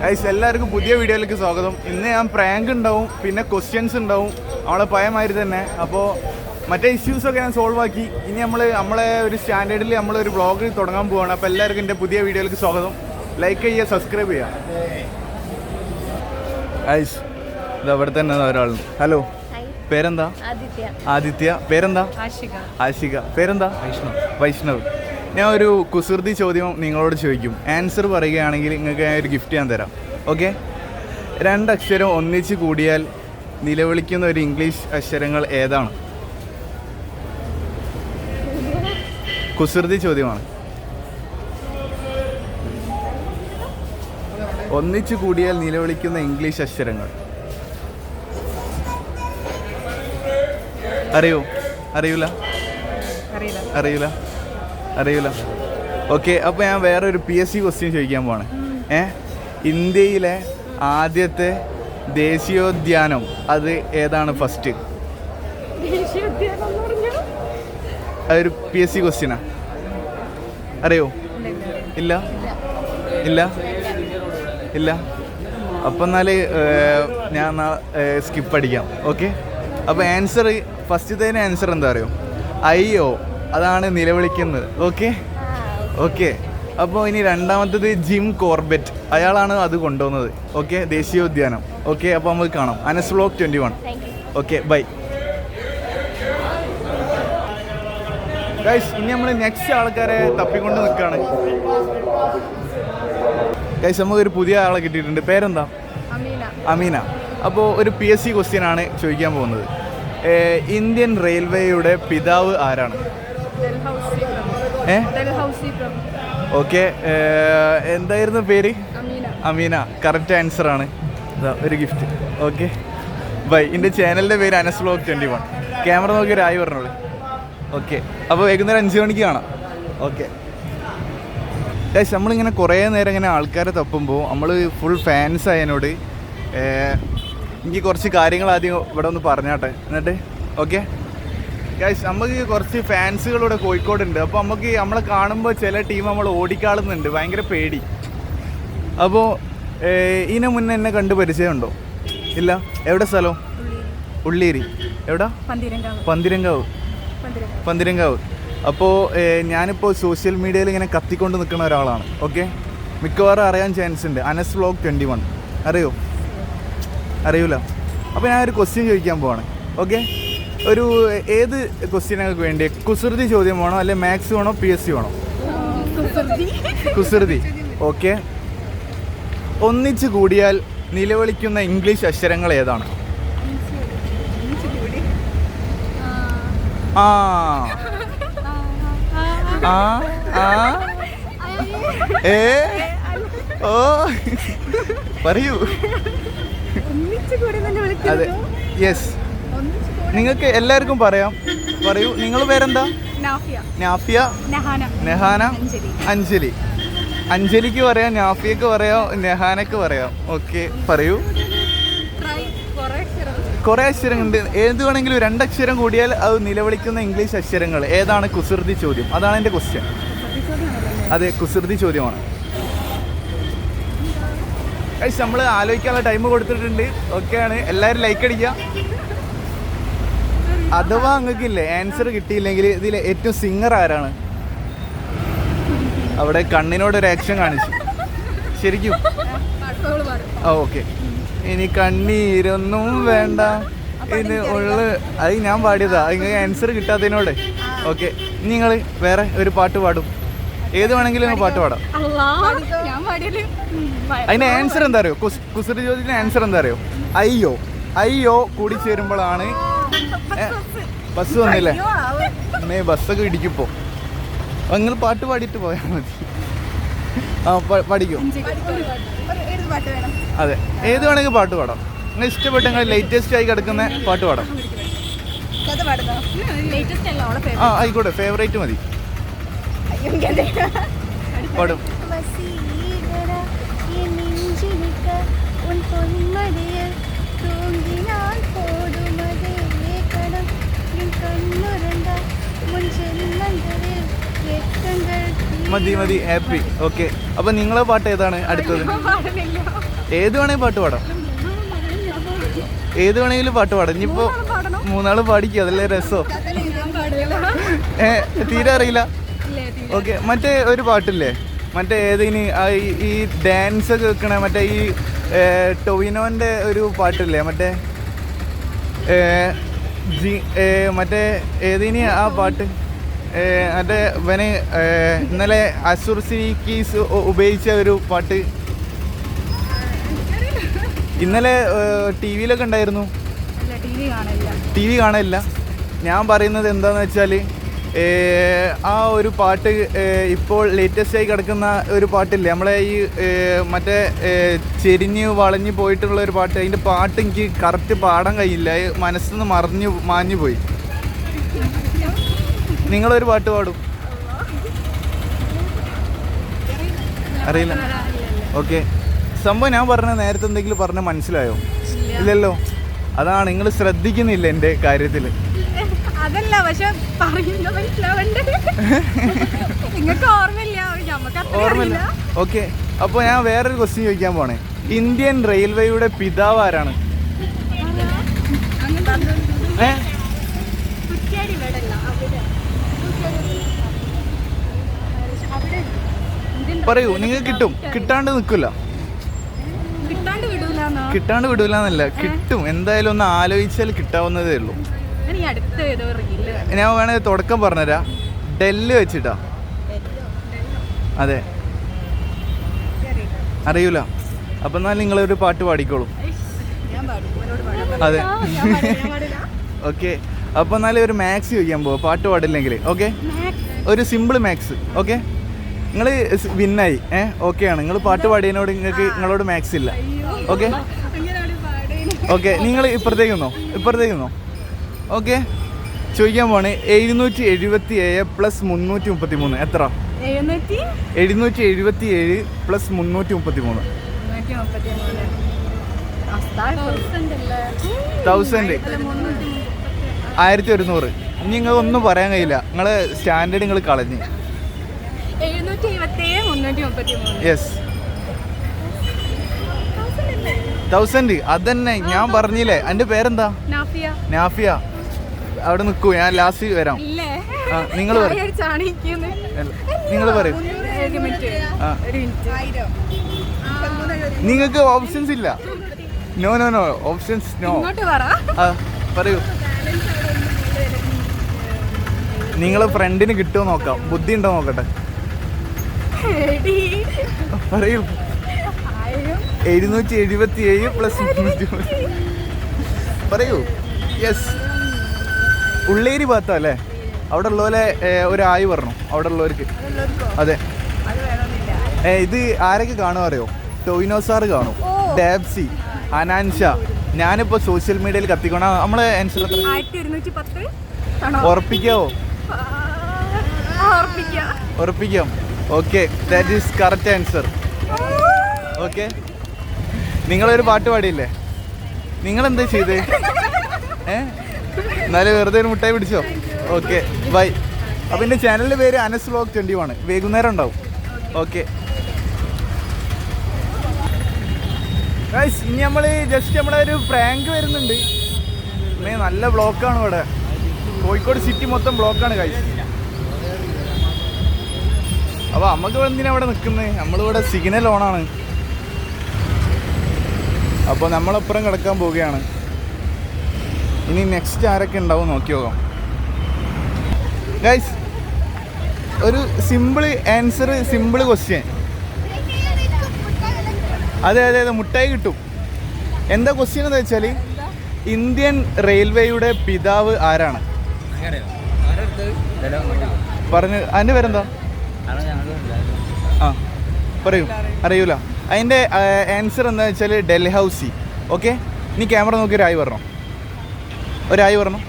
Guys എല്ലാവർക്കും പുതിയ വീഡിയോയിലേക്ക് സ്വാഗതം. ഇന്ന് ഞാൻ പ്രാങ്ക് ഉണ്ടാവും പിന്നെ ക്വസ്റ്റ്യൻസ് ഉണ്ടാവും. നമ്മളെ പയമാതിരി തന്നെ. അപ്പോൾ മറ്റേ ഇഷ്യൂസൊക്കെ ഞാൻ സോൾവ് ആക്കി. ഇനി നമ്മൾ നമ്മളെ ഒരു സ്റ്റാൻഡേർഡിൽ നമ്മളൊരു വ്ളോഗ് തുടങ്ങാൻ പോവാണ്. അപ്പോൾ എല്ലാവർക്കും എന്റെ പുതിയ വീഡിയോയിലേക്ക് സ്വാഗതം. ലൈക്ക് ചെയ്യുക സബ്സ്ക്രൈബ് ചെയ്യുക. ഗൈസ് ഇത് അവിടെ തന്നെ ഒരാൾ. ഹലോ പേരെന്താ? ആദിത്യ. ആദിത്യ. പേരെന്താ? ആശിക ആശിക പേരെന്താ? വൈഷ്ണവ്. വൈഷ്ണവ്. ഞാൻ ഒരു കുസൃതി ചോദ്യം നിങ്ങളോട് ചോദിക്കും. ആൻസർ പറയുകയാണെങ്കിൽ നിങ്ങൾക്ക് ഞാൻ ഒരു ഗിഫ്റ്റ് ഞാൻ തരാം. ഓക്കെ രണ്ടക്ഷരം ഒന്നിച്ച് കൂടിയാൽ നിലവിളിക്കുന്ന ഒരു ഇംഗ്ലീഷ് അക്ഷരങ്ങൾ ഏതാണ്? കുസൃതി ചോദ്യമാണ്. ഒന്നിച്ചു കൂടിയാൽ നിലവിളിക്കുന്ന ഇംഗ്ലീഷ് അക്ഷരങ്ങൾ. അറിയോ? അറിയൂല? അറിയില്ല. അറിയില്ല. ഓക്കെ അപ്പോൾ ഞാൻ വേറെ ഒരു പി എസ് സി ക്വസ്റ്റ്യൻ ചോദിക്കാൻ പോവാണ്. ഏ? ഇന്ത്യയിലെ ആദ്യത്തെ ദേശീയോദ്യാനം അത് ഏതാണ് ഫസ്റ്റ് അതൊരു പി എസ് സി ക്വസ്റ്റ്യനാ അറിയോ? ഇല്ല? ഇല്ല? ഇല്ല? അപ്പം എന്നാൽ ഞാൻ സ്കിപ്പ് അടിക്കാം. ഓക്കെ അപ്പോൾ ആൻസർ ഫസ്റ്റത്തേന് ആൻസർ എന്താ അറിയോ? അയ്യോ അതാണ് നിലവിളിക്കുന്നത്. ഓക്കെ ഓക്കെ അപ്പോൾ ഇനി രണ്ടാമത്തത് ജിം കോർബെറ്റ്. അയാളാണ് അത് കൊണ്ടുവന്നത്. ഓക്കെ ദേശീയോദ്യാനം ഓക്കെ അപ്പോൾ നമുക്ക് കാണാം. Anas vlog twenty one okay bye guys ഇനി നമ്മൾ നെക്സ്റ്റ് ആൾക്കാരെ തപ്പിക്കൊണ്ട് നിൽക്കുകയാണ് ഗൈസ് നമുക്ക് ഒരു പുതിയ ആളെ കിട്ടിയിട്ടുണ്ട്. പേരെന്താ? അമീന. അപ്പോൾ ഒരു പി എസ് സി ക്വസ്റ്റ്യൻ ആണ് ചോദിക്കാൻ പോകുന്നത്. ഇന്ത്യൻ റെയിൽവേയുടെ പിതാവ് ആരാണ്? ഏ? ഓക്കെ എന്തായിരുന്നു പേര്? അമീന. കറക്റ്റ് ആൻസർ ആണ്. ഒരു ഗിഫ്റ്റ് ഓക്കെ. ബൈ. എന്റെ ചാനലിന്റെ പേര് Anas vlog twenty one. Camera നോക്കി ഒരു ആയി പറഞ്ഞോളൂ. ഓക്കെ. അപ്പോൾ വൈകുന്നേരം അഞ്ച് മണിക്ക് കാണാം. ഓക്കെ. ഗൈസ് നമ്മളിങ്ങനെ കുറേ നേരം ഇങ്ങനെ ആൾക്കാരെ തപ്പുമ്പോൾ നമ്മൾ ഫുൾ ഫാൻസ് ആയതിനോട് എനിക്ക് കുറച്ച് കാര്യങ്ങൾ ആദ്യം ഇവിടെ ഒന്ന് പറഞ്ഞാട്ടെ. എന്നിട്ട് ഓക്കെ? ഗൈസ് നമുക്ക് കുറച്ച് ഫാൻസുകൾ ഇവിടെ കോഴിക്കോടുണ്ട്. അപ്പോൾ നമുക്ക് നമ്മളെ കാണുമ്പോൾ ചില ടീം നമ്മൾ ഓടിക്കാളുന്നുണ്ട്. ഭയങ്കര പേടി. അപ്പോൾ ഇതിന് മുന്നേ എന്നെ കണ്ട് പരിചയമുണ്ടോ? ഇല്ല? എവിടെ സ്ഥലം? ഉള്ളേരി. എവിടെ? പന്തിരങ്കാവ്. പന്തിരങ്കാവ്. അപ്പോൾ ഞാനിപ്പോൾ സോഷ്യൽ മീഡിയയിൽ ഇങ്ങനെ കത്തിക്കൊണ്ട് നിൽക്കുന്ന ഒരാളാണ്. ഓക്കെ മിക്കവാറും അറിയാൻ ചാൻസ് ഉണ്ട്. അനസ് വ്ലോഗ് ട്വന്റി വൺ അറിയോ? അറിയൂല. അപ്പോൾ ഞാൻ ഒരു ക്വസ്റ്റ്യൻ ചോദിക്കാൻ പോവാണ്. ഓക്കെ ഒരു ഏത് ക്വസ്റ്റ്യനുകൾക്ക് വേണ്ടി? കുസൃതി ചോദ്യം വേണോ അല്ലെ മാത്സ് വേണോ പി എസ് സി വേണോ? കുസൃതി. ഓക്കെ ഒന്നിച്ചു കൂടിയാൽ നിലവിളിക്കുന്ന ഇംഗ്ലീഷ് അക്ഷരങ്ങൾ ഏതാണ്? ആ. ആ ആ ഏ? ഓ. പറയൂ. അതെ. യെസ് നിങ്ങൾക്ക് എല്ലാവർക്കും പറയാം. പറയൂ നിങ്ങൾ പേരെന്താ? നാഫിയ. നഹാന. അഞ്ജലി. അഞ്ജലി. അഞ്ജലിക്ക് പറയാം നാഫിയക്ക് പറയാം നെഹാനക്ക് പറയാം. ഓക്കെ പറയൂ. കുറെ അക്ഷരങ്ങളുണ്ട്. ഏത് വേണമെങ്കിലും രണ്ടക്ഷരം കൂടിയാൽ അത് നിലവിളിക്കുന്ന ഇംഗ്ലീഷ് അക്ഷരങ്ങൾ. ഏതാണ് കുസൃതി ചോദ്യം? അതാണ് എന്റെ ക്വസ്റ്റ്യൻ അതെ കുസൃതി ചോദ്യമാണ്. നമ്മൾ ആലോചിക്കാനുള്ള ടൈം കൊടുത്തിട്ടുണ്ട്. ഓക്കെയാണ് എല്ലാവരും ലൈക്ക് അടിക്കുക. അഥവാ അങ്ങക്കില്ലേ ആൻസർ കിട്ടിയില്ലെങ്കിൽ ഇതിൽ ഏറ്റവും സിംഗർ ആരാണ്? അവിടെ കണ്ണിനോട് ഒരു ആക്ഷൻ കാണിച്ചു. ശരിക്കും? ഓക്കെ ഇനി കണ്ണീരൊന്നും വേണ്ട. ഇത് ഉള്ള അത് ഞാൻ പാടിയതാ. നിങ്ങൾക്ക് ആൻസർ കിട്ടാത്തതിനോട്. ഓക്കെ നിങ്ങൾ വേറെ ഒരു പാട്ട് പാടും. ഏത് വേണമെങ്കിലും പാട്ട് പാടാം. അതിന്റെ ആൻസർ എന്താ അറിയോ? കുസ്- കുസൃതി ചോദ്യത്തിന് ആൻസർ എന്താ അറിയോ? അയ്യോ. അയ്യോ കൂടി ചേരുമ്പോഴാണ് ബസ് വന്നില്ലേ? അമ്മേ ബസ്സൊക്കെ ഇടിക്കിപ്പോ നിങ്ങൾ പാട്ട് പാടിയിട്ട് പോയാൽ മതി. ആ പഠിക്കും? അതെ. ഏത് വേണമെങ്കിൽ പാട്ട് പാടാം. നിങ്ങൾ ഇഷ്ടപ്പെട്ട നിങ്ങൾ ലേറ്റസ്റ്റ് ആയി കിടക്കുന്ന പാട്ട് പാടാം. ആ ആയിക്കോട്ടെ. ഫേവറേറ്റ് മതി. പാടും. വസീകര മതി മതി ഹാപ്പി ഓക്കെ അപ്പൊ നിങ്ങളെ പാട്ട് ഏതാണ് അടുത്തത്? ഏത് വേണേ പാട്ട് പാടാം. ഏത് വേണമെങ്കിലും പാട്ട് പാടാം. ഇനിയിപ്പോ മൂന്നാൾ പാടിക്കുക അതല്ലേ രസോ. ഏ തീരെ അറിയില്ല. ഓക്കെ മറ്റേ ഒരു പാട്ടില്ലേ? മറ്റേ ഏതിന് ഈ- ഡാൻസ് ഒക്കെ വെക്കണ മറ്റേ ഈ ടൊവിനോന്റെ ഒരു പാട്ടില്ലേ? മറ്റേ മറ്റേ ഏതിന് ആ പാട്ട്? മറ്റേ ഇവന് ഇന്നലെ അസുർ സിക്കീസ് ഉപയോഗിച്ച ഒരു പാട്ട്. ഇന്നലെ ടി വിയിലൊക്കെ ഉണ്ടായിരുന്നു. ടി വി കാണില്ല. ഞാൻ പറയുന്നത് എന്താന്ന് വെച്ചാൽ ആ ഒരു പാട്ട് ഇപ്പോൾ ലേറ്റസ്റ്റ് ആയി കിടക്കുന്ന ഒരു പാട്ടില്ലേ? നമ്മളെ ഈ മറ്റേ ചെരിഞ്ഞ് വളഞ്ഞ് പോയിട്ടുള്ള ഒരു പാട്ട്. അതിന്റെ പാട്ട് എനിക്ക് കറക്റ്റ് പാടാൻ കഴിയില്ല. മനസ്സിൽ നിന്ന് മറിഞ്ഞു മാഞ്ഞു പോയി നിങ്ങളൊരു പാട്ട് പാടും. അറിയില്ല. ഓക്കെ. സംഭവം ഞാൻ പറഞ്ഞ നേരത്തെ എന്തെങ്കിലും പറഞ്ഞ മനസ്സിലായോ? ഇല്ലല്ലോ. അതാണ് നിങ്ങൾ ശ്രദ്ധിക്കുന്നില്ല എന്റെ കാര്യത്തിൽ. അതല്ല പക്ഷെ ഓർമ്മയില്ല ഓക്കെ. അപ്പോൾ ഞാൻ വേറൊരു ക്വസ്റ്റ്യൻ ചോദിക്കാൻ പോണേ ഇന്ത്യൻ റെയിൽവേയുടെ പിതാവ് ആരാണ്? ഏ കുറ്റ്യാടി ഇവിടെയല്ല, അവിടെ. അവിടെ ഇന്ത്യൻ പറയൂ നിങ്ങൾക്ക് കിട്ടും. കിട്ടാണ്ട് നിൽക്കില്ല. കിട്ടാണ്ട് വിടൂല എന്നല്ല കിട്ടും. എന്തായാലും ഒന്ന് ആലോചിച്ചാൽ കിട്ടാവുന്നതേ ഉള്ളൂ. ഞാൻ വേണേ തുടക്കം പറഞ്ഞുതരാ. ഡെല്ല് വെച്ചിട്ടാ. അതെ. അറിയൂല. അപ്പൊ എന്നാൽ നിങ്ങളൊരു പാട്ട് പാടിക്കോളൂ. അതെ. ഓക്കെ. അപ്പൊ എന്നാലും ഒരു മാക്സ് ചോദിക്കാൻ പോവാ. പാട്ട് പാടില്ലെങ്കിൽ. ഓക്കെ? ഒരു സിമ്പിൾ മാക്സ്. ഓക്കെ? നിങ്ങൾ വിന്നായി. ഏ? ഓക്കെയാണ് ആണ്. നിങ്ങൾ പാട്ട് പാടിയതിനോട് നിങ്ങൾക്ക് നിങ്ങളോട് മാക്സ് ഇല്ല. ഓക്കെ ഓക്കെ നിങ്ങൾ ഇപ്പുറത്തേക്ക് നിന്നോ? ഇപ്പുറത്തേക്ക് നിന്നോ? ഓക്കെ ചോദിക്കാൻ പോണേ എഴുന്നൂറ്റി എഴുപത്തി ഏഴ് പ്ലസ് മുന്നൂറ്റി മുപ്പത്തി മൂന്ന് എത്ര? എഴുന്നൂറ്റി? എഴുപത്തി ഏഴ് പ്ലസ് മുന്നൂറ്റി മുപ്പത്തി മൂന്ന് തൗസൻഡ് ആയിരത്തി ഒരുന്നൂറ് ഇനി നിങ്ങൾ ഒന്നും പറയാൻ കഴിയില്ല. നിങ്ങളെ സ്റ്റാൻഡേർഡ് നിങ്ങൾ കളഞ്ഞ്. എഴുന്നൂറ്റി യെസ് തൗസൻഡ് അതന്നെ ഞാൻ പറഞ്ഞില്ലേ. എന്റെ പേരെന്താ? നാഫിയ. അവിടെ നിൽക്കൂ ഞാൻ ലാസ്റ്റ് വരാം. നിങ്ങൾ നിങ്ങൾ പറയൂ. നിങ്ങൾക്ക് ഓപ്ഷൻസ് ഇല്ല. No no no options no പറയൂ. നിങ്ങൾ ഫ്രണ്ടിന് കിട്ടുമോ നോക്കാം. ബുദ്ധി ഉണ്ടോ നോക്കട്ടെ. പറയൂ. എഴുന്നൂറ്റി എഴുപത്തി ഏഴ് പ്ലസ് പറയൂ. യെസ് ഉള്ളേരി ഭാഗത്താ അല്ലേ അവിടെ ഉള്ളപോലെ ഒരു ആയി പറഞ്ഞു അവിടെ ഉള്ളവർക്ക് അതെ ഏ, ഇത് ആരൊക്കെ കാണും അറിയോ? ടോയിനോ സാർ കാണും ഡാബ്സി അനാൻഷ. ഞാനിപ്പോ സോഷ്യൽ മീഡിയയിൽ കത്തിക്കണ നമ്മളെ ഉറപ്പിക്കാവോ? ഉറപ്പിക്കാം. ഉറപ്പിക്കാം. Okay that is correct answer okay നിങ്ങളൊരു പാട്ട് പാടിയില്ലേ? നിങ്ങൾ എന്താ ചെയ്തേ? ഏ? എന്നാലും വെറുതെ ഒരു മുട്ടായി പിടിച്ചോ? ഓക്കെ ബൈ അപ്പം എന്റെ ചാനലിന്റെ പേര് അനസ് വ്ലോഗ് ട്വന്റി വൺ വൈകുന്നേരം ഉണ്ടാവും. ഓക്കെ ഇനി നമ്മൾ ജസ്റ്റ് നമ്മളെ ഒരു പ്രാങ്ക് വരുന്നുണ്ട്. നല്ല ബ്ലോക്കാണ് ഇവിടെ. കോഴിക്കോട് സിറ്റി മൊത്തം ബ്ലോക്കാണ് ഗൈസ് അപ്പൊ നമുക്ക് എന്തിനാ ഇവിടെ നിൽക്കുന്നത് നമ്മളിവിടെ സിഗ്നൽ ഓണാണ്. അപ്പോൾ നമ്മളപ്പുറം കിടക്കാൻ പോവുകയാണ്. ഇനി നെക്സ്റ്റ് ആരൊക്കെ ഉണ്ടാവും നോക്കി നോക്കാം. ഗൈസ് ഒരു സിമ്പിൾ ആൻസർ സിമ്പിൾ ക്വസ്റ്റ്യൻ അതെ അതെ അതെ മുട്ടായി കിട്ടും. എന്താ ക്വസ്റ്റ്യൻ എന്ന് വെച്ചാൽ ഇന്ത്യൻ റെയിൽവേയുടെ പിതാവ് ആരാണ്? പറഞ്ഞു അതിന്റെ പേരെന്താ? ആ പറയൂ. അറിയൂല. അതിന്റെ ആൻസർ എന്താ വെച്ചാൽ ഡൽഹൌസി. ഓക്കെ നീ ക്യാമറ നോക്കി ഒരായി പറഞ്ഞോ ഒരായി പറഞ്ഞോ